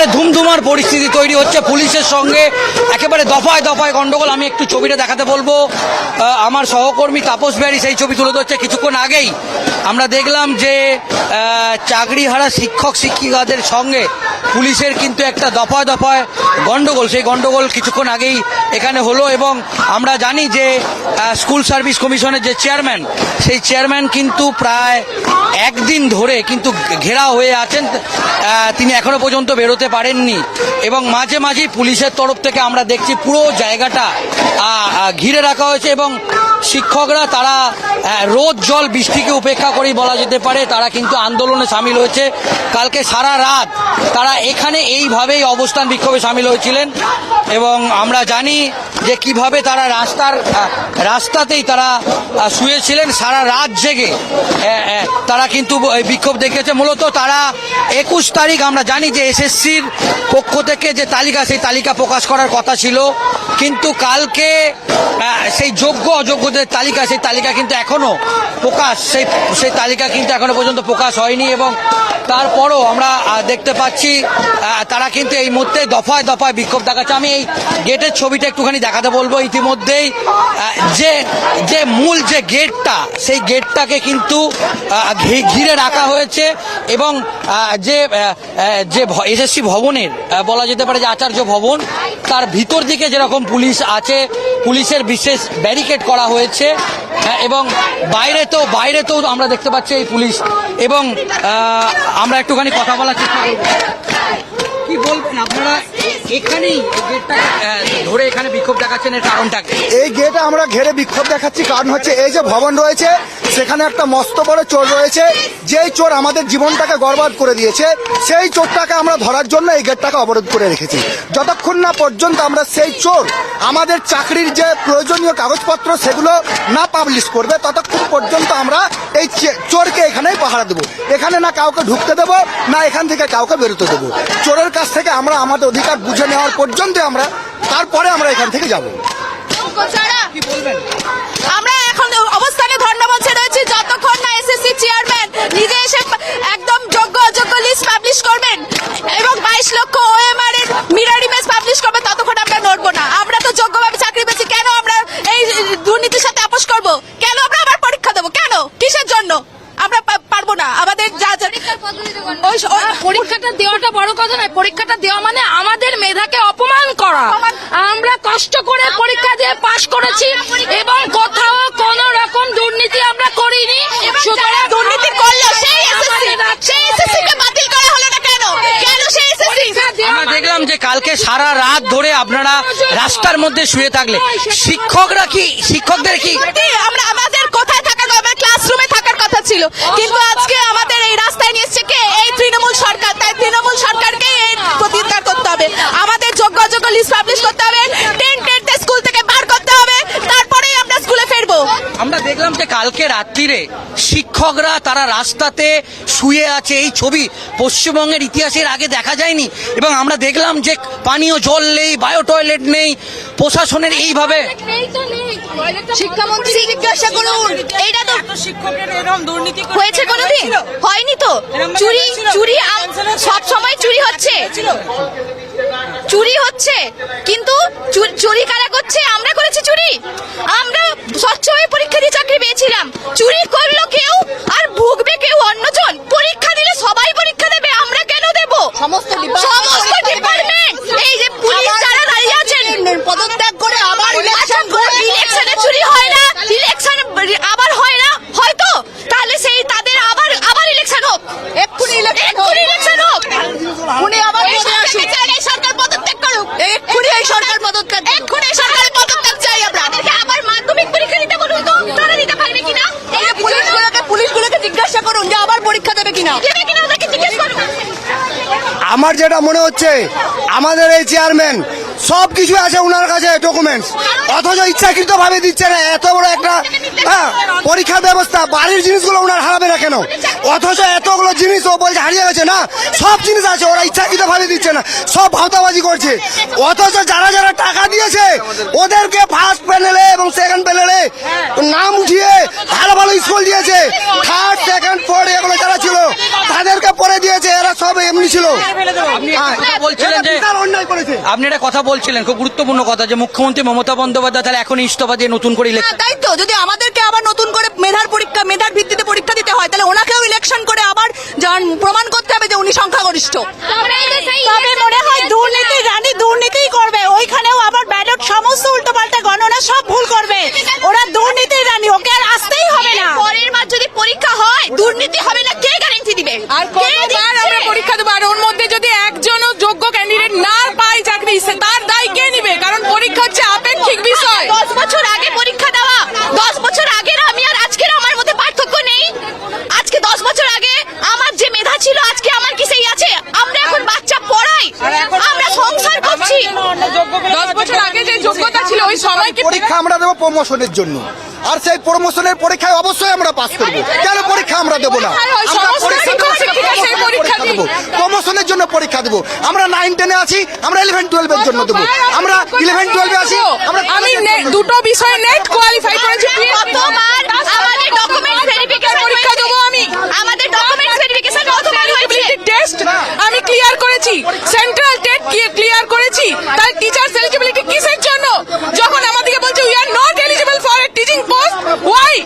একেবারে ধুমধুমার পরিস্থিতি তৈরি হচ্ছে। পুলিশের সঙ্গে একেবারে দফায় দফায় গন্ডগোল। আমি একটু ছবিটা দেখাতে বলব। আমার সহকর্মী তাপস বিহারী সেই ছবি তুলে ধরছে কিছুক্ষণ আগেই। আমরা দেখলাম যে আহ, চাকরিহারা শিক্ষক শিক্ষিকাদের সঙ্গে পুলিশের কিন্তু একটা দফায় দফায় গন্ডগোল। সেই গন্ডগোল কিছুক্ষণ আগেই এখানে হলো এবং আমরা জানি যে স্কুল সার্ভিস কমিশনের যে চেয়ারম্যান সেই চেয়ারম্যান কিন্তু প্রায় একদিন ধরে কিন্তু ঘেরা হয়ে আছেন। তিনি এখনও পর্যন্ত বেরোতে পারেননি। এবং মাঝে মাঝেই পুলিশের তরফ থেকে আমরা দেখছি পুরো জায়গাটা ঘিরে রাখা হয়েছে এবং শিক্ষকরা তারা রোদ, জল, বৃষ্টিকে উপেক্ষা করেই বলা যেতে পারে, তারা কিন্তু আন্দোলনে সামিল হয়েছে। কালকে সারা রাত তারা এখানে এইভাবেই অবস্থান বিক্ষোভে সামিল হয়েছিলেন এবং আমরা জানি যে কীভাবে তারা রাস্তার রাস্তাতেই তারা শুয়েছিলেন সারা রাত জেগে। তারা কিন্তু বিক্ষোভ দেখেছে মূলত তারা একুশ তারিখ আমরা জানি যে এসএসসির পক্ষ থেকে যে তালিকা, সেই তালিকা প্রকাশ করার কথা ছিল। কিন্তু কালকে সেই যোগ্য, অযোগ্যদের তালিকা, সেই তালিকা কিন্তু এখনও প্রকাশ, সেই সেই তালিকা কিন্তু এখনও পর্যন্ত প্রকাশ হয়নি এবং তারপরও আমরা দেখতে পাচ্ছি তারা কিন্তু এই মুহূর্তে দফায় দফায় বিক্ষোভ দেখাচ্ছে। আমি এই গেটের ছবিটা একটুখানি দেখাতে বলব ইতিমধ্যেই। যে যে গেটটা সেই গেটটাকে কিন্তু ঘিরে রাখা হয়েছে এবং যে যে এসএসসি ভবনের বলা যেতে পারে যে আচার্য ভবন তার ভিতর দিকে যেরকম পুলিশ আছে পুলিশের বিশেষ ব্যারিকেড করা হয়েছে হ্যাঁ, এবং বাইরে তো বাইরে তো আমরা দেখতে পাচ্ছি এই পুলিশ এবং আমরা একটুখানি কথা বলার চেষ্টা কি বলবেন আপনারা? এখানেই গেটটা ধরে এখানে বিক্ষোভ দেখাচ্ছেন এর কারণটা এই গেটে আমরা ঘেরে বিক্ষোভ দেখাচ্ছি কারণ হচ্ছে এই যে ভবন রয়েছে, সেখানে একটা মস্ত বড় চোর রয়েছে। যেই চোর আমাদের জীবনটাকে গর্বাদ করে দিয়েছে, সেই চোরটাকে আমরা ধরার জন্য এই গেটটাকে অবরোধ করে রেখেছি। যতক্ষণ না পর্যন্ত আমরা সেই চোর আমাদের চাকরির যে প্রয়োজনীয় কাগজপত্র সেগুলো না পাবলিশ করবে, ততক্ষণ পর্যন্ত আমরা এই চোরকে এখানেই পাহারা দেবো। এখানে না কাউকে ঢুকতে দেবো, না এখান থেকে কাউকে বেরোতে দেবো। চোরের কাছ থেকে আমরা আমাদের অধিকার বুঝে নেওয়ার পর্যন্ত আমরা, তারপরে আমরা এখান থেকে যাব ছাড়া কি বলবেন আমরা এখন অবস্থানে ধর্ণা মঞ্চে যতক্ষণ না এসএসসি চেয়ারম্যান নিজে এসে একদম যোগ্য অযোগ্য লিস্ট পাবলিশ করবেন এবং বাইশ লক্ষ ওএমআর এর মিরার ইমেজ পাবলিশ করবেন, ততক্ষণ আমরা নড়বো না। আমরা তো যোগ্যভাবে চাকরি পেয়েছি। কেন আমরা এই দুর্নীতির সাথে আপোষ করব? কেন আমরা আবার পরীক্ষা দেবো কেন কিসের জন্য? আমরা পারব না। আমাদের যা পরীক্ষাটা দেওয়াটা বড় কথা নয় পরীক্ষাটা দেওয়া মানে আমাদের মেধাকে অপমান করা। আমরা কষ্ট করে পরীক্ষা দিয়ে পাশ করেছি এবং কোথাও কোনো রকম দুর্নীতি আমরা করিনি। সুতরাং দুর্নীতি করল সেই এসএসসি সেই এসএসসি কে বাতিল করা হলো না কেন? কেন সেই আমরা দেখলাম যে কালকে সারা রাত ধরে আপনারা রাস্তার মধ্যে শুয়ে থাকলে শিক্ষকরা কি শিক্ষকদের কি আমরা আমাদের ছিল। কিন্তু আজকে আমাদের এই রাস্তায় নিয়ে এসছে কে? এই তৃণমূল সরকার। তাই তৃণমূল সরকারকে এই প্রতিকার করতে হবে। আমাদের যোগ্য যোগ্য লিস্ট পাবলিশ করতে হবে। টেন টেনতে স্কুল থেকে বার করতে হবে তারপরেই আমরা স্কুলে ফিরবো আমরা দেখলাম যে কালকে রাত্রিরে শিক্ষকরা তারা রাস্তাতে শুয়ে আছে। এই ছবি পশ্চিমবঙ্গের ইতিহাসের আগে দেখা যায়নি এবং আমরা দেখলাম যে পানীয় জল নেই বায়ো টয়লেট নেই প্রশাসনের এইভাবে শিক্ষামন্ত্রী জিজ্ঞাসা করুন এইটা তো শিক্ষকের এরকম দুর্নীতি হয়েছে কোনোদিন? হয়নি তো। চুরি চুরি সব সময় চুরি হচ্ছে। চুরি হচ্ছে। কিন্তু চুর- কারা করছে? আমরা করেছি চুরি। আমরা স্বচ্ছ হয়ে পরীক্ষা দিয়ে চাকরি পেয়েছিলাম। চুরি করল কেউ আর ভুগবে কেউ অন্যজন। পরীক্ষা দিলে সবাই পরীক্ষা দেবে আমরা কেন দেব? সমস্ত সমস্ত ডিপার্টমেন্ট এই যে পুলিশ যারা দাঁড়িয়ে আছেন। পদত্যাগ করে আবার ইলেকশন ইলেকশনে চুরি হয় না। ইলেকশন আবার হয় না হয়তো তাহলে সেই তাদের আবার আবার ইলেকশন হোক এক্ষুনি এক্ষুনি ইলেকশন হোক উনি আবার এই সরকার পদত্যাগ করুক এক্ষুনি এই সরকার পদত্যাগ এক্ষুনি এই সরকারের পদত্যাগ চাই আমরা তাদেরকে আবার মাধ্যমিক পরীক্ষা দিতে বলুন তো তারা দিতে পারবে কিনা এই যে পুলিশগুলোকে পুলিশগুলোকে জিজ্ঞাসা করুন যে আবার পরীক্ষা দেবে কিনা দেবে কিনা ওদেরকে জিজ্ঞেস করুন আমার যেটা মনে হচ্ছে, আমাদের এই চেয়ারম্যান সব কিছু আছে ওনার কাছে ডকুমেন্টস অথচ ইচ্ছাকৃত ভাবে দিচ্ছে না, এত বড় একটা হ্যাঁ পরীক্ষার ব্যবস্থা, বাড়ির জিনিসগুলো ওনার হারাবে না কেন? অথচ এতগুলো জিনিস ও বলছে, হারিয়ে গেছে না? সব জিনিস আছে, ওরা ইচ্ছাকৃত ভাবে দিচ্ছে না, সব ভাওতাবাজি করছে। অথচ যারা যারা টাকা দিয়েছে, ওদেরকে ফার্স্ট প্যানেলে এবং সেকেন্ড প্যানেলে নাম উঠিয়ে ভালো ভালো স্কুল দিয়েছে থার্ড সেকেন্ড ফোর্থ এগুলো যারা ছিল তাদেরকে পরে দিয়েছে এরা সব এমনি তেমনি ছিল আপনি একটা কথা বলছিলেন যে বিশাল অন্যায় করেছে আপনি একটা কথা বলছিলেন খুব গুরুত্বপূর্ণ কথা যে মুখ্যমন্ত্রী মমতা বন্দ্যোপাধ্যায় তাহলে এখন ইস্তফা দিয়ে নতুন করে ইলেকশন হ্যাঁ, তাই তো যদি আমাদেরকে আবার নতুন করে মেধার পরীক্ষা মেধার ভিত্তিতে পরীক্ষা দিতে হয় তাহলে ওনাকেও ইলেকশন করে আবার প্রমাণ করতে হবে যে উনি সংখ্যাগরিষ্ঠ। তবে মনে হয় দুর্নীতি রানী দুর্নীতিই করবে ওইখানেও আবার ব্যালট সমস্ত উল্টোপাল্টা গণনা সব ভুল করবে। ওরা দুর্নীতির রানী ওকে আর আসতেই হবে না। পরের বার যদি পরীক্ষা হয় দুর্নীতি হবে না কে গ্যারান্টি দিবে? আর কতবার আমরা পরীক্ষা দেবো? আর ওর মধ্যে যদি একজনও পায় তার দায় কে নিবে? কারণ পরীক্ষা হচ্ছে আপেক্ষিক বিষয়। দশ বছর আগে পরীক্ষা দেওয়া। দশ বছর আগের আমি আর আজকের আমার মধ্যে পার্থক্য নেই। আজকে দশ বছর আগে আমার যে মেধা ছিল আজকে আমার কি সেই আছে? আমরা এখন বাচ্চা পড়াই। আমরা সংসার করছি। দশ বছর আগে যে যোগ্যতা ছিল ওই সময় কি পরীক্ষা আমরা দেবো প্রমোশনের জন্য। আর সেই প্রমোশনের পরীক্ষায় অবশ্যই আমরা পাস করব। কেন পরীক্ষা আমরা দেবো না? দেবো প্রমোশনের জন্য পরীক্ষা দেবো আমরা নাইন টেনে আছি আমরা ইলেভেন টুয়েলভের জন্য দেবো আমরা ইলেভেন টুয়েলভে আছি আমরা আমি দুটো বিষয়ে নেট কোয়ালিফাই করেছি কতবার আমাদের ডকুমেন্ট ভেরিফিকেশন পরীক্ষা দেবো আমি আমাদের ডকুমেন্ট ভেরিফিকেশন টেস্ট আমি ক্লিয়ার করেছি সেন্ট্রাল টেট ক্লিয়ার করেছি তার টিচার্স এলিজিবিলিটি কিসের জন্য যখন আমাদেরকে বলছে we are not eligible for a teaching post why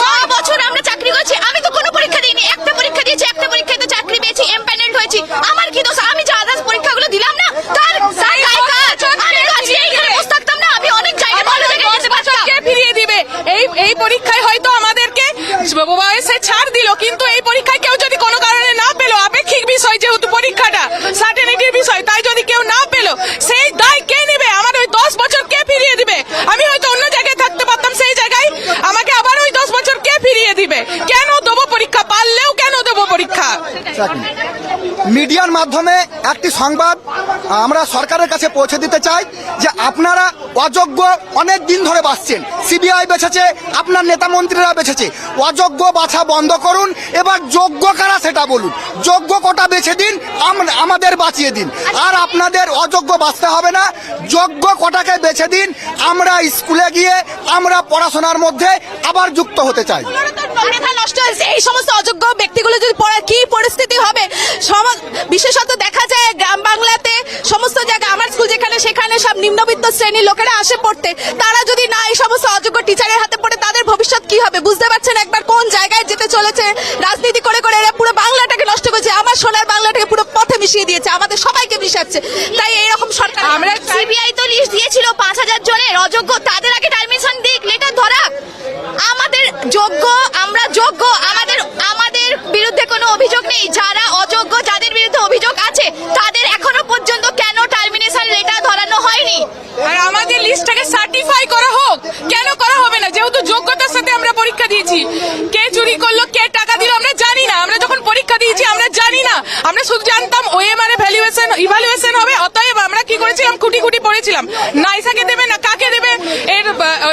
ছ বছর আমরা চাকরি করছি আমি তো কোনো পরীক্ষা দিইনি একটা পরীক্ষা দিয়েছি একটা পরীক্ষায় তো চাকরি পেয়েছি এমপ্যানেল হয়েছি আমার কি দোষ আমি যে আদার্স পরীক্ষাগুলো দিলাম না তার তার দায় কাজ আমি তো আজকে এইখানে বসে থাকতাম না আমি অনেক জায়গায় ভালো জায়গায় যেতে পারতাম কে ফিরিয়ে দিবে এই এই পরীক্ষায় হয়তো আমাদেরকে বয়সে ছাড় দিল কিন্তু এই পরীক্ষায় কেউ যদি কোনো কারণে না পেল আপেক্ষিক বিষয় যেহেতু পরীক্ষাটা সার্টেনিটির বিষয় তাই যদি কেউ না পেল সেই দায় কে নেবে আমার ওই দশ বছর কে ফিরিয়ে দিবে আমি হয়তো অন্য জায়গায় থাকতে পারতাম সেই জায়গায় আমাকে আবার ওই দশ বছর কে ফিরিয়ে দিবে কেন দেবো পরীক্ষা পারলেও কেন দেবো চাকরি মিডিয়ার মাধ্যমে একটি সংবাদ আমরা সরকারের কাছে পৌঁছে দিতে চাই যে আপনারা অযোগ্য অনেক দিন ধরে বাঁচছেন। সিবিআই বেছেছে, আপনার নেতা মন্ত্রীরা বেছেছে। অযোগ্য বাছা বন্ধ করুন, এবার যোগ্য কারা সেটা বলুন। যোগ্য কোটা বেছে দিন, আম- আমাদের বাঁচিয়ে দিন। আর আপনাদের অযোগ্য বাঁচতে হবে না, যোগ্য কোটাকে বেছে দিন, আমরা স্কুলে গিয়ে, আমরা পড়াশোনার মধ্যে আবার যুক্ত হতে চাই। নষ্ট হয়েছে, এই সমস্ত অযোগ্য ব্যক্তিগুলো যদি কি পরিস্থিতি হবে? বিশেষত দেখা যায় গ্রাম বাংলাতে সমস্ত জায়গায় আমার স্কুল যেখানে, সেখানে সব নিম্নবিত্ত শ্রেণির লোকেরা আসে পড়তে। তারা যদি না এই সমস্ত অযোগ্য টিচারের হাতে পড়ে তাদের ভবিষ্যৎ কি হবে? বুঝতে পারছেন একবার কোন জায়গায় যেতে চলেছে? রাজনীতি করে করে এরা পুরো বাংলাটাকে নষ্ট করেছে। আমার সোনার বাংলাটাকে পুরো পথে মিশিয়ে দিয়েছে। আমাদের সবাইকে মিশাচ্ছে। তাই এইরকম সরকার আমরা সিবিআই তো লিস্ট দিয়েছিল পাঁচ হাজার জনের অযোগ্য তাদের আগে টার্মিনেশন দিক লেটার ধরা আমাদের যোগ্য আমরা যোগ্য আমাদের আমাদের বিরুদ্ধে কোনো অভিযোগ নেই যারা অযোগ্য যাদের বিরুদ্ধে অভিযোগ আছে তাদের এখনও পর্যন্ত কেন টার্মিনেশন লেটার ধরানো হয়নি আর আমাদের লিস্টটাকে সার্টিফাই করা হোক কেন করা হবে না যেহেতু যোগ্যতার সাথে আমরা পরীক্ষা দিয়েছি কে চুরি করল কে টাকা দিল আমরা জানি না আমরা যখন পরীক্ষা দিয়েছি আমরা জানি না আমরা শুধু জানতাম ওএমআর ভ্যালুয়েশন ইভালুয়েশন হবে অতএব আমরা কি করেছিলাম খুঁটি খুঁটি পড়েছিলাম নাইসাকে দেবে না কাকে দেবে? এর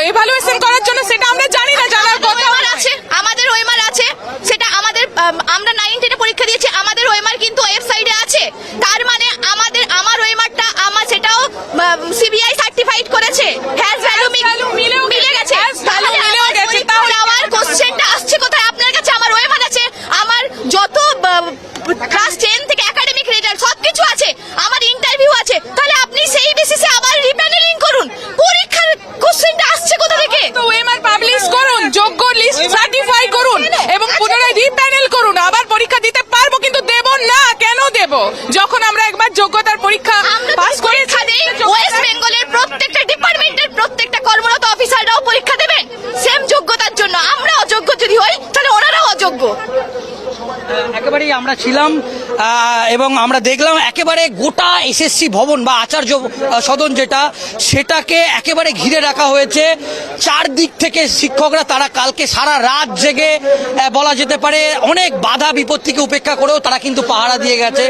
ইভালুয়েশন করার জন্য সেটা আমরা জানি না জানার কথা আছে আমাদের ওএমআর আছে সেটা আমাদের আমরা নাইন টেনে পরীক্ষা দিয়েছি আমাদের ওএমআর কিন্তু ওয়েবসাইটে আছে। তার মানে আমাদের আমার ওএমআরটা আমার সেটাও সিবিআই সার্টিফাইড করেছে। হ্যাজ ভ্যালু মিলে গেছে তাহলে আমার গেছে, তাহলে- আমার কোশ্চেনটা আসছে কোথায়? আপনার কাছে আমার ওএমআর আছে। আমার যত ক্লাস টেন থেকে একাডেমিক রেজাল্ট সবকিছু আছে আমার ইন্টারভিউ আছে তাহলে আপনি সেই বেসিসে আবার রিপ্যানেলিং করুন পরীক্ষার কোশ্চেনটা আসছে কোথা থেকে তো ওএমআর পাবলিশ করুন যোগ্য লিস্ট সার্টিফাই করুন এবং পুনরায় রিপ্যানেল করুন আবার পরীক্ষা দিতে পারব কিন্তু দেব না কেন দেব যখন আমরা একবার যোগ্যতার পরীক্ষা আমরা পাস তো পরীক্ষা দেই ওয়েস্ট বেঙ্গলের প্রত্যেকটা ডিপার্টমেন্টের প্রত্যেকটা কর্মরত অফিসাররাও পরীক্ষা দেবেন সেম যোগ্যতার জন্য আমরা অযোগ্য যদি হই তাহলে ওনারাও অযোগ্য একেবারেই আমরা ছিলাম এবং আমরা দেখলাম একেবারে গোটা এসএসসি ভবন বা আচার্য সদন যেটা, সেটাকে একেবারে ঘিরে রাখা হয়েছে। চারদিক থেকে শিক্ষকরা তারা কালকে সারা রাত জেগে বলা যেতে পারে অনেক বাধা বিপত্তিকে উপেক্ষা করেও তারা কিন্তু পাহারা দিয়ে গেছে।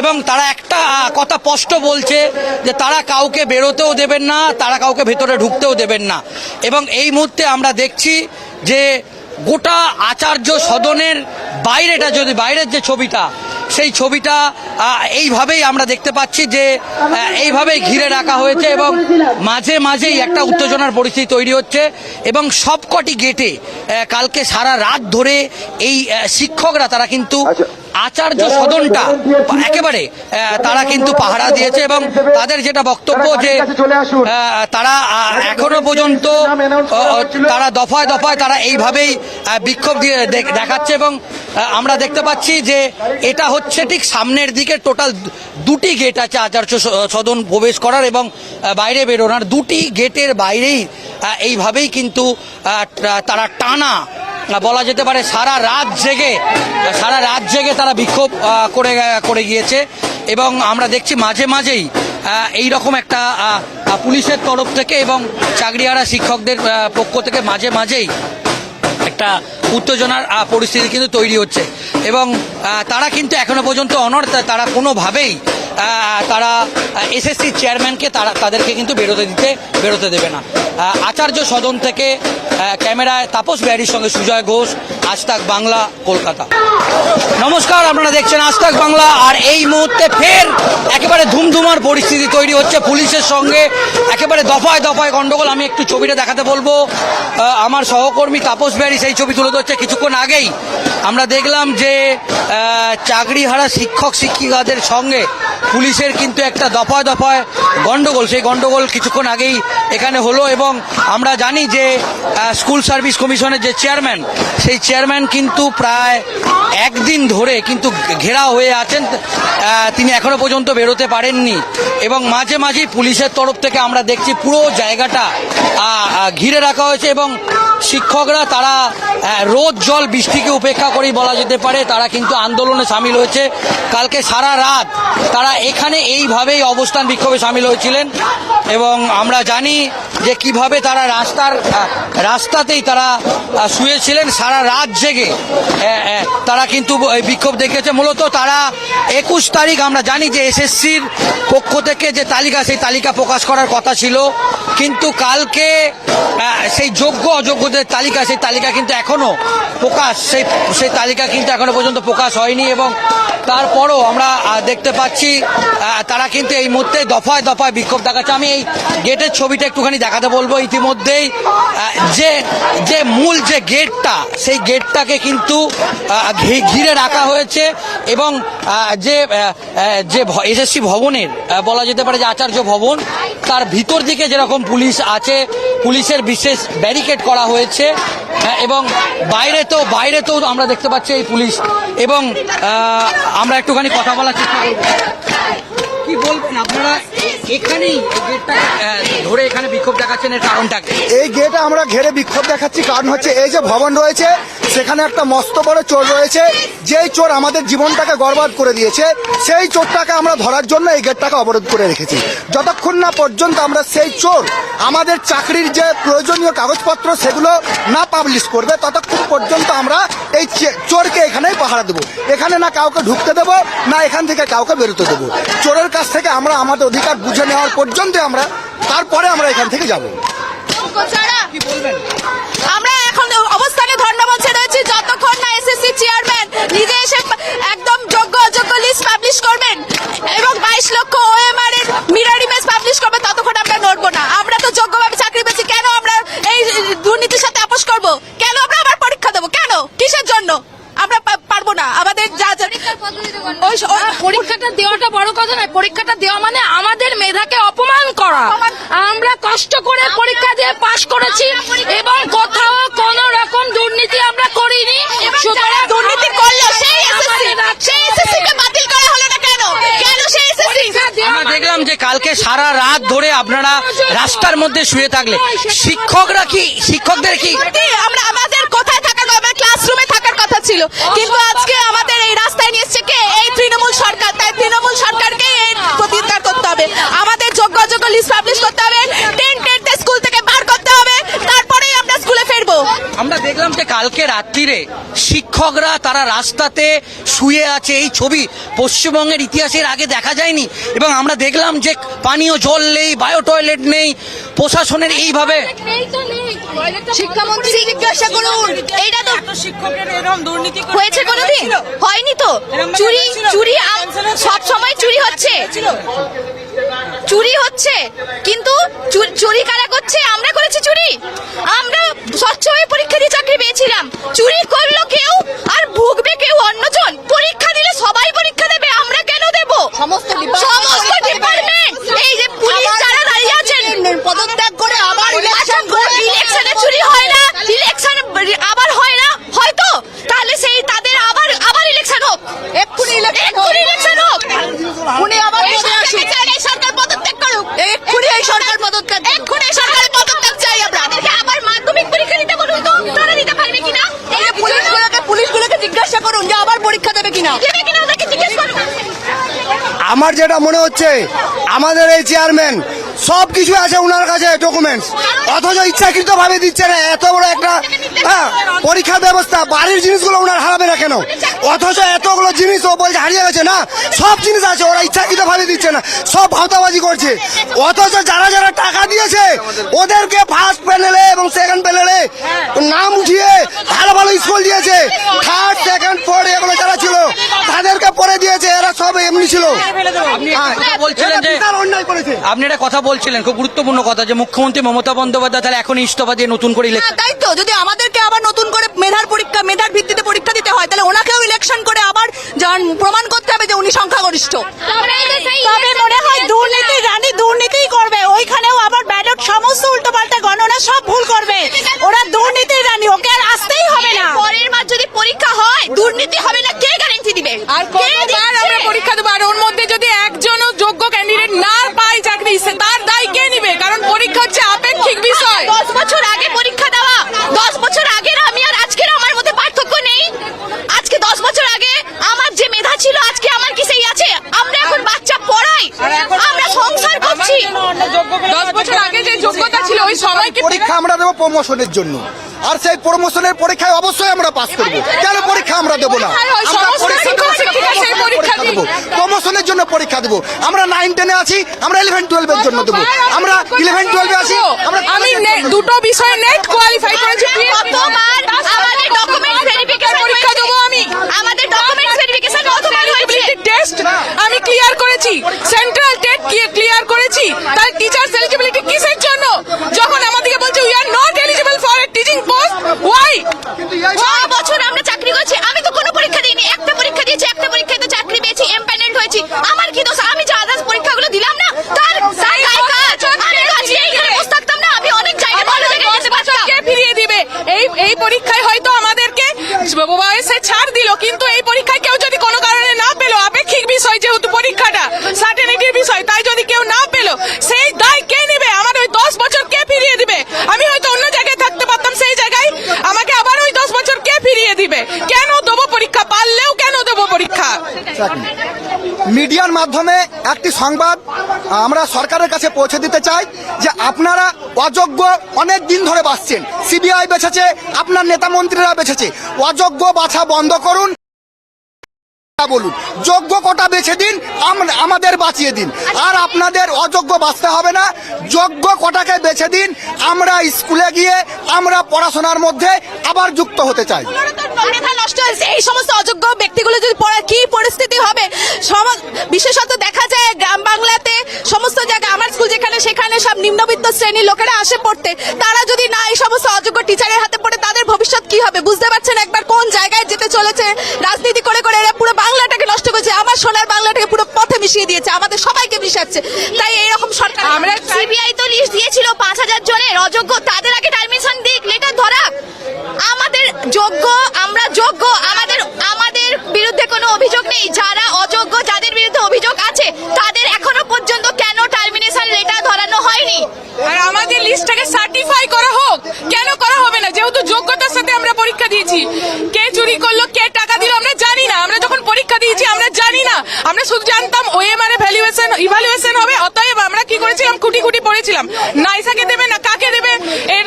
এবং তারা একটা কথা স্পষ্ট বলছে যে তারা কাউকে বেরোতেও দেবেন না, তারা কাউকে ভেতরে ঢুকতেও দেবেন না। এবং এই মুহূর্তে আমরা দেখছি যে গোটা আচার্য সদনের বাইরেটা, যদি বাইরের যে ছবিটা, সেই ছবিটা এইভাবেই আমরা দেখতে পাচ্ছি যে এইভাবেই ঘিরে রাখা হয়েছে এবং মাঝে মাঝেই একটা উত্তেজনার পরিস্থিতি তৈরি হচ্ছে এবং সবকটি গেটে কালকে সারা রাত ধরে এই শিক্ষকরা, তারা কিন্তু আচার্য সদনটা একেবারে তারা কিন্তু পাহারা দিয়েছে এবং তাদের যেটা বক্তব্য যে তারা এখনও পর্যন্ত তারা দফায় দফায় তারা এইভাবেই বিক্ষোভ দিয়ে দেখাচ্ছে এবং আমরা দেখতে পাচ্ছি যে এটা হচ্ছে ঠিক সামনের দিকে টোটাল দুটি গেট আছে আচার্য সদন প্রবেশ করার এবং বাইরে বেরোনার। দুটি গেটের বাইরেই এইভাবেই কিন্তু তারা টানা বলা যেতে পারে সারা রাত জেগে, সারা রাত জেগে তারা বিক্ষোভ করে করে গিয়েছে। এবং আমরা দেখছি মাঝে মাঝেই এই রকম একটা পুলিশের তরফ থেকে এবং চাকরিহারা শিক্ষকদের পক্ষ থেকে মাঝে মাঝেই একটা উত্তেজনার পরিস্থিতি কিন্তু তৈরি হচ্ছে। এবং তারা কিন্তু এখনও পর্যন্ত অনর তারা কোনোভাবেই তারা এসএসসি চেয়ারম্যানকে তারা, তাদেরকে কিন্তু বেরোতে দিতে, বেরোতে দেবে না। আচার্য সদন থেকে ক্যামেরায় তাপস বিহারীর সঙ্গে সুজয় ঘোষ, আজতাক বাংলা, কলকাতা। নমস্কার, আপনারা দেখছেন আজতাক বাংলা, আর এই মুহূর্তে ফের একেবারে ধুমধুমার পরিস্থিতি তৈরি হচ্ছে পুলিশের সঙ্গে। একেবারে দফায় দফায় গন্ডগোল, আমি একটু ছবিটা দেখাতে বলব। আমার সহকর্মী তাপস বিহারী সেই ছবি তুলে ধরছে। কিছুক্ষণ আগেই আমরা দেখলাম যে চাকরিহারা শিক্ষক, শিক্ষিকাদের সঙ্গে পুলিশের কিন্তু একটা দফায় দফায় গন্ডগোল। সেই গন্ডগোল কিছুক্ষণ আগেই এখানে হলো এবং আমরা জানি যে স্কুল সার্ভিস কমিশনের যে চেয়ারম্যান, সেই চেয়ারম্যান কিন্তু প্রায় একদিন ধরে কিন্তু ঘেরা হয়ে আছেন তিনি এখনও পর্যন্ত বেরোতে পারেননি এবং মাঝে মাঝেই পুলিশের তরফ থেকে আমরা দেখছি পুরো জায়গাটা ঘিরে রাখা হয়েছে এবং শিক্ষকরা তারা রোদ, জল, বৃষ্টিকে উপেক্ষা করেই বলা যেতে পারে। তারা কিন্তু আন্দোলনে সামিল হয়েছে। কালকে সারা রাত তারা এখানে এইভাবেই অবস্থান বিক্ষোভে সামিল হয়েছিলেন এবং আমরা জানি যে কীভাবে তারা রাস্তার রাস্তাতেই তারা শুয়েছিলেন। সারা রাত জেগে তারা কিন্তু বিক্ষোভ দেখেছে মূলত তারা একুশ তারিখ আমরা জানি যে এসএসসির পক্ষ থেকে যে তালিকা, সেই তালিকা প্রকাশ করার কথা ছিল। কিন্তু কালকে সেই যোগ্য, অযোগ্যদের তালিকা, সেই তালিকা কিন্তু এখনও প্রকাশ, সেই সেই তালিকা কিন্তু এখনও পর্যন্ত প্রকাশ হয়নি এবং তারপরও আমরা দেখতে পাচ্ছি তারা কিন্তু এই মুহূর্তে দফায় দফায় বিক্ষোভ দেখাচ্ছে। আমি এই গেটের ছবিটা একটুখানি দেখাতে বলব ইতিমধ্যেই যে যে মূল যে গেটটা, সেই গেটটাকে কিন্তু ঘিরে রাখা হয়েছে এবং যে যে এসএসসি ভবনের বলা যেতে পারে যে আচার্য ভবন, তার ভিতর দিকে যেরকম পুলিশ আছে, পুলিশের বিশেষ ব্যারিকেড করা হয়েছে। হ্যাঁ, এবং বাইরে তো বাইরে তো আমরা দেখতে পাচ্ছি এই পুলিশ। এবং আমরা একটুখানি কথা বলার চেষ্টা করব। কি বলবেন? আপনারা এখানেই গেটটা ধরে এখানে বিক্ষোভ দেখাচ্ছেন এর কারণটা এই গেটে আমরা ঘেরে বিক্ষোভ দেখাচ্ছি। কারণ হচ্ছে এই যে ভবন রয়েছে, সেখানে একটা মস্ত বড় চোর রয়েছে। যেই চোর আমাদের জীবনটাকে গর্বাদ করে দিয়েছে, সেই চোরটাকে আমরা ধরার জন্য এই গেটটাকে অবরোধ করে রেখেছি। যতক্ষণ না পর্যন্ত আমরা সেই চোর আমাদের চাকরির যে প্রয়োজনীয় কাগজপত্র, সেগুলো না পাবলিশ করবে, ততক্ষণ পর্যন্ত আমরা এই চোরকে এখানেই পাহারা দেবো। এখানে না কাউকে ঢুকতে দেবো না এখান থেকে কাউকে বেরোতে দেবো। চোরের কাছ থেকে আমরা আমাদের অধিকার বুঝে নেওয়ার পর্যন্ত আমরা তারপরে আমরা এখান থেকে যাব। ছাড়া কি বলবেন? আমরা এখন অবস্থানে যতক্ষণ না এসএসসি চেয়ারম্যান নিজে এসে একদম যোগ্য অযোগ্য লিস্ট পাবলিশ করবেন এবং বাইশ লক্ষ ওএমআর এর মিরর ইমেজ পাবলিশ করবে ততক্ষণ আমরা নড়বো না। আমরা তো যোগ্যভাবে চাকরি পেয়েছি কেন আমরা এই দুর্নীতির সাথে আপোষ করব? কেন আমরা পরীক্ষা দেবো। কেন? কিসের জন্য? আমরা পারব না। আমাদের যা পরীক্ষাটা দেওয়াটা বড় কথা নয়। পরীক্ষাটা দেওয়া মানে আমাদের মেধাকে অপমান করা। আমরা কষ্ট করে পরীক্ষা দিয়ে পাশ করেছি এবং কোথাও কোন রকম দুর্নীতি আমরা করিনি। সুতরাং দুর্নীতি করল সেই সেই এসএসসি কে বাতিল করা হলো না কেন? কেন সেই এসএসসি আমরা দেখলাম যে কালকে সারা রাত ধরে আপনারা রাস্তার মধ্যে শুয়ে থাকলে। শিক্ষকরা কি শিক্ষকদের কি আমরা ছিল। কিন্তু আজকে আমাদের এই রাস্তায় নিয়ে এসছে কে? এই তৃণমূল সরকার। তাই তৃণমূল সরকারকে প্রতিকার করতে হবে। আমাদের যোগ্য অযোগ্য লিস্ট পাবলিশ করতে হবে টেন টেনতে স্কুল থেকে বার করতে হবে তারপরেই আমরা স্কুলে ফিরবো আমরা যে কালকে রাত্রিরে শিক্ষকরা তারা রাস্তাতে শুয়ে আছে এই ছবি। পশ্চিমবঙ্গের ইতিহাসের আগে দেখা যায়নি এবং আমরা দেখলাম যে পানীয় জল নেই বায়ো টয়লেট নেই প্রশাসনের এইভাবে শিক্ষামন্ত্রী জিজ্ঞাসা করুন এইটা তো হয়েছে কোনোদিন? হয়নি তো? চুরি? চুরি সব সময় চুরি হচ্ছে। চুরি হচ্ছে। কিন্তু চুর- চুরি কারা করছে? আমরা করেছি চুরি। আমরা স্বচ্ছভাবে পরীক্ষা দিয়ে চাকরি পেয়েছিলাম। চুরি করল কেউ আর ভুগবে কেউ অন্যজন। পরীক্ষা দিলে সবাই পরীক্ষা দেবে আমরা কেন দেব? সমস্ত সমস্ত ডিপার্টমেন্ট এই যে পুলিশ যারা দাঁড়িয়ে আছেন পদত্যাগ করে আবার আচ্ছা ইলেকশনে চুরি হয় না ইলেকশন আবার হয় না হয়তো। তাহলে সেই তাদের আবার আবার ইলেকশন হোক। এক্ষুনি ইলেকশন ইলেকশন হোক। উনি আবার এই সরকার পদত্যাগ করুক। এক্ষুনি এই সরকার পদত্যাগ। এক্ষুনি এই সরকারের পদত্যাগ চাই আমরা তাদেরকে আবার মাধ্যমিক পরীক্ষা দিতে বলুন তো তারা দিতে পারবে কিনা এই পুলিশগুলোকে পুলিশগুলোকে জিজ্ঞাসা করুন যে আবার পরীক্ষা দেবে আমার যেটা মনে হচ্ছে আমাদের এই চেয়ারম্যান সব কিছু আছে ওনার কাছে ডকুমেন্টস অথচ ইচ্ছাকৃত ভাবে দিচ্ছে না এত বড় একটা হ্যাঁ, পরীক্ষার ব্যবস্থা বাড়ির জিনিসগুলো ওনার হারাবে না কেন? অথচ এতগুলো জিনিস ও বলছে হারিয়ে গেছে না সব জিনিস আছে ওরা ইচ্ছাকৃত ভাবে দিচ্ছে না সব ভাওতাবাজি করছে। অথচ যারা যারা টাকা দিয়েছে ওদেরকে ফার্স্ট প্যানেলে এবং সেকেন্ড প্যানেলে নাম উঠিয়ে ভালো ভালো স্কুল দিয়েছে। থার্ড সেকেন্ড ফোর্থ এগুলো যারা হ্যাঁ, বলছিলেন এটা যে অন্যায় করেছে। আপনি একটা কথা বলছিলেন খুব গুরুত্বপূর্ণ কথা যে মুখ্যমন্ত্রী মমতা বন্দ্যোপাধ্যায় তাহলে এখন ইস্তফা দিয়ে নতুন করে ইলেকশন হ্যাঁ, তাই তো যদি আমাদেরকে আবার নতুন করে মেধার পরীক্ষা মেধার ভিত্তিতে পরীক্ষা দিতে হয় তাহলে ওনাকেও ইলেকশন করে আবার প্রমাণ করতে হবে যে উনি সংখ্যাগরিষ্ঠ। তবে মনে হয় দুর্নীতি রানী দুর্নীতিই করবে ওইখানেও আবার ব্যালট সমস্ত উল্টোপাল্টা গণনা সব ভুল করবে। ওরা দুর্নীতির রানী ওকে আর আসতেই হবে না। পরের মাস যদি পরীক্ষা হয় দুর্নীতি হবে না কে গ্যারান্টি দিবে? আর কতবার আমরা পরীক্ষা দেবো? আর ওর মধ্যে যদি একজনও যোগ্য ক্যান্ডিডেট না পায় চাকরি সে তার দায় কে নিবে? কারণ পরীক্ষা হচ্ছে আপেক্ষিক বিষয়। দশ বছর আগে পরীক্ষা দেওয়া। দশ বছর আগের আমি আর আজকের আমার মধ্যে পার্থক্য নেই। আজকে দশ বছর আগে আমার যে মেধা ছিল আজকে আমার কি সেই আছে? আমরা এখন বাচ্চা পড়াই। আমরা সংসার করছি। দশ বছর আগে যে যোগ্যতা ছিল ওই সময় পরীক্ষা আমরা দেবো প্রমোশনের জন্য। আর সেই প্রমোশনের পরীক্ষায় অবশ্যই আমরা পাস করব। কেন পরীক্ষা আমরা দেবো না পরীক্ষায় হয়, আমরা সমস্ত পরীক্ষা শিক্ষক শিক্ষিকা সেই পরীক্ষা দিই। দেবো প্রমোশনের জন্য পরীক্ষা দেবো। আমরা নাইন টেনে আছি আমরা ইলেভেন টুয়েলভের জন্য দেবো। আমরা ইলেভেন টুয়েলভে আছি আমরা আমি দুটো বিষয়ে নেট কোয়ালিফাই করেছি আমাদের ডকুমেন্ট ভেরিফিকেশন পরীক্ষা দেবো আমি। আমাদের ডকুমেন্ট ভেরিফিকেশন টেস্ট আমি ক্লিয়ার করেছি। সেন্ট্রাল টেট ক্লিয়ার করেছি। তার টিচার এলিজিবিলিটি কিসের জন্য? যখন আমাদেরকে বলছে we are not eligible for a teaching post why ছ বছর আমরা চাকরি করছি আমি তো কোনো পরীক্ষা দিইনি একটা পরীক্ষা দিয়েছি একটা পরীক্ষায় তো চাকরি পেয়েছি এমপ্যানেন্ট হয়েছি আমার কি দোষ আমি যে আদার্স পরীক্ষাগুলো দিলাম না তার তার গায়ে কাজ আমি তো আজকে এইখানে বসে থাকতাম না আমি অনেক জায়গায় ভালো জায়গায় যেতে পারতাম কে ফিরিয়ে দিবে এই এই পরীক্ষায় হয়তো আমাদেরকে বয়সে ছাড় দিল কিন্তু এই পরীক্ষায় কেউ যদি কোনো কারণে না পেল আপেক্ষিক বিষয় যেহেতু পরীক্ষাটা সার্টেনিটির বিষয় তাই যদি কেউ না পেল সেই দায় কে নেবে আমার ওই দশ বছর কে ফিরিয়ে দিবে আমি হয়তো অন্য জায়গায় থাকতে পারতাম সেই জায়গায় আমাকে আবার ওই দশ বছর কে ফিরিয়ে দিবে কেন দেবো পরীক্ষা পারলেও কেন দেবো পরীক্ষা মিডিয়ার মাধ্যমে একটি সংবাদ আমরা সরকারের কাছে পৌঁছে দিতে চাই যে আপনারা অযোগ্য অনেক দিন ধরে বাঁচছেন। সিবিআই বেছেছে, আপনার নেতা মন্ত্রীরা বেছেছে। অযোগ্য বাছা বন্ধ করুন। বলুন। যোগ্য কোটা বেছে দিন, আম- আমাদের বাঁচিয়ে দিন। আর আপনাদের অযোগ্য বাঁচতে হবে না। যোগ্য কোটাকে বেছে দিন, আমরা স্কুলে গিয়ে, আমরা পড়াশোনার মধ্যে আবার যুক্ত হতে চাই। নষ্ট হয়েছে। এই সমস্ত অযোগ্য ব্যক্তিগুলো যদি কি পরিস্থিতি হবে? বিশেষত দেখা যায় গ্রাম বাংলাতে সমস্ত জায়গায়, আমার স্কুল যেখানে, সেখানে সব নিম্নবিত্ত শ্রেণির লোকেরা আসে পড়তে। তারা যদি না এই সমস্ত অযোগ্য টিচারের হাতে পড়ে, তাদের ভবিষ্যৎ কি হবে? বুঝতে পারছেন একবার কোন জায়গায় যেতে চলেছে? রাজনীতি করে করে এরা পুরো বাংলাটাকে নষ্ট করেছে আমার সোনার বাংলাটাকে পুরো পথে মিশিয়ে দিয়েছে আমাদের সবাইকে মিশাচ্ছে। তাই এইরকম সরকার আমরা সিবিআই তো লিস্ট দিয়েছিল পাঁচ হাজার জনের অযোগ্য তাদের আগে টার্মিনেশন দিক লেটার ধরা। আমাদের যোগ্য আমরা যোগ্য আমাদের আমাদের বিরুদ্ধে কোনো অভিযোগ নেই। যারা অযোগ্য যাদের বিরুদ্ধে অভিযোগ আছে তাদের এখনও পর্যন্ত কেন টার্মিনেশন লেটার ধরানো হয়নি? আর আমাদের লিস্টটাকে সার্টিফাই করা হোক কেন করা হবে না? যেহেতু যোগ্যতার সাথে আমরা পরীক্ষা দিয়েছি। কে চুরি করল কে টাকা দিল আমরা জানি পরীক্ষা দিয়েছি, আমরা জানি না। আমরা শুধু জানতাম ওএমআর এ ভ্যালুয়েশন ইভ্যালুয়েশন হবে, অতএব আমরা কি করেছিলাম? কুটি কুটি পড়েছিলাম। নাইসাকে দেবে, না কাকে দেবে? এর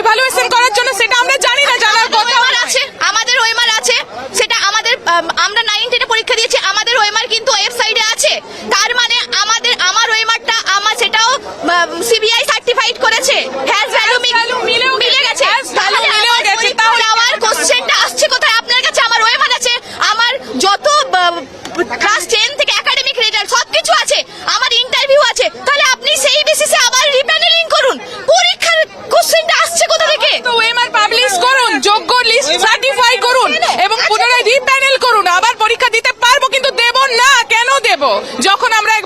ইভ্যালুয়েশন করার জন্য সেটা আমরা জানি না, জানার কথা আছে, আমাদের ওএমআর আছে, সেটা আমাদের আমরা নাইন টেনে পরীক্ষা দিয়েছি আমাদের ওএমআর কিন্তু ওয়েবসাইটে আছে তার মানে আমাদের আমার ওএমআরটা আমার সেটাও সিবিআই সার্টিফাইড করেছে হ্যাজ ভ্যালু মিলেও মিলে গেছে Has value মিলেও গেছে, তাহলে আমার কোশ্চেনটা আসছে কোথায় আপনার কাছে আমার ওএমআর আছে আমার যত ক্লাস টেন থেকে একাডেমিক রেজাল্ট সবকিছু আছে আমার ইন্টারভিউ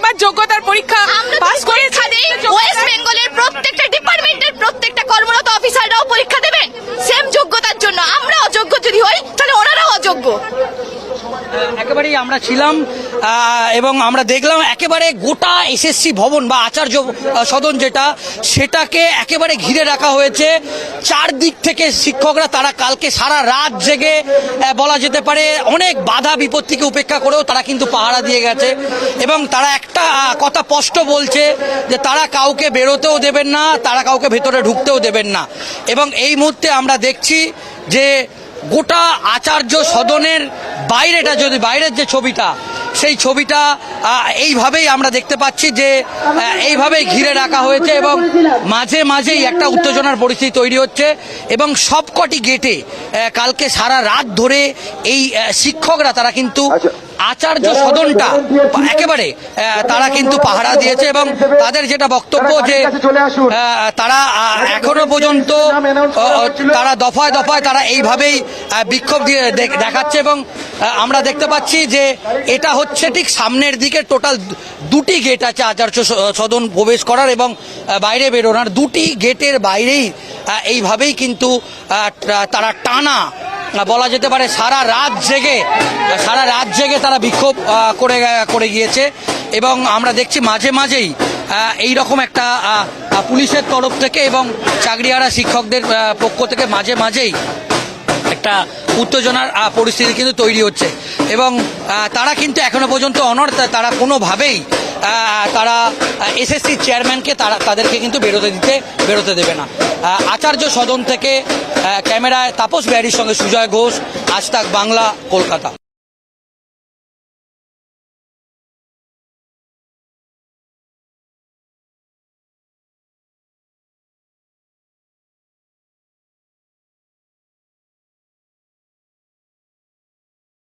যার যোগ্যতার পরীক্ষা আমরা পাস যদি পরীক্ষা দিই ওয়েস্ট বেঙ্গলের প্রত্যেকটা ডিপার্টমেন্টের প্রত্যেকটা কর্মরত অফিসাররাও পরীক্ষা দেবেন সেম যোগ্যতার জন্য আমরা অযোগ্য যদি হই তাহলে ওনারাও অযোগ্য একেবারেই আমরা ছিলাম এবং আমরা দেখলাম একেবারে গোটা এসএসসি ভবন বা আচার্য সদন যেটা, সেটাকে একেবারে ঘিরে রাখা হয়েছে। চারদিক থেকে শিক্ষকরা, তারা কালকে সারা রাত জেগে বলা যেতে পারে অনেক বাধা বিপত্তিকে উপেক্ষা করেও তারা কিন্তু পাহারা দিয়ে গেছে। এবং তারা একটা কথা স্পষ্ট বলছে যে তারা কাউকে বেরোতেও দেবেন না, তারা কাউকে ভেতরে ঢুকতেও দেবেন না। এবং এই মুহূর্তে আমরা দেখছি যে গোটা আচার্য সদনের বাইরেটা, যদি বাইরের যে ছবিটা, সেই ছবিটা এইভাবেই আমরা দেখতে পাচ্ছি যে এইভাবেই ঘিরে রাখা হয়েছে এবং মাঝে মাঝেই একটা উত্তেজনার পরিস্থিতি তৈরি হচ্ছে এবং সবকটি গেটে কালকে সারা রাত ধরে এই শিক্ষকরা, তারা কিন্তু আচার্য সদনটা একেবারে তারা কিন্তু পাহারা দিয়েছে এবং তাদের যেটা বক্তব্য যে তারা এখনও পর্যন্ত তারা দফায় দফায় তারা এইভাবেই বিক্ষোভ দিয়ে দেখাচ্ছে এবং আমরা দেখতে পাচ্ছি যে এটা হচ্ছে ঠিক সামনের দিকে টোটাল দুটি গেট আছে আচার্য সদন প্রবেশ করার এবং বাইরে বেরোনোর। দুটি গেটের বাইরেই এইভাবেই কিন্তু তারা টানা বলা যেতে পারে সারা রাত জেগে, সারা রাত জেগে তারা বিক্ষোভ করে করে গিয়েছে। এবং আমরা দেখছি মাঝে মাঝেই এই রকম একটা পুলিশের তরফ থেকে এবং চাকরিহারা শিক্ষকদের পক্ষ থেকে মাঝে মাঝেই একটা উত্তেজনার পরিস্থিতি কিন্তু তৈরি হচ্ছে। এবং তারা কিন্তু এখনও পর্যন্ত অনর তারা কোনোভাবেই তারা এসএসসি চেয়ারম্যানকে তারা, তাদেরকে কিন্তু বেরোতে দিতে, বেরোতে দেবে না। আচার্য সদন থেকে ক্যামেরায় তাপস ব্যারির সঙ্গে সুজয় ঘোষ, আজ বাংলা, কলকাতা।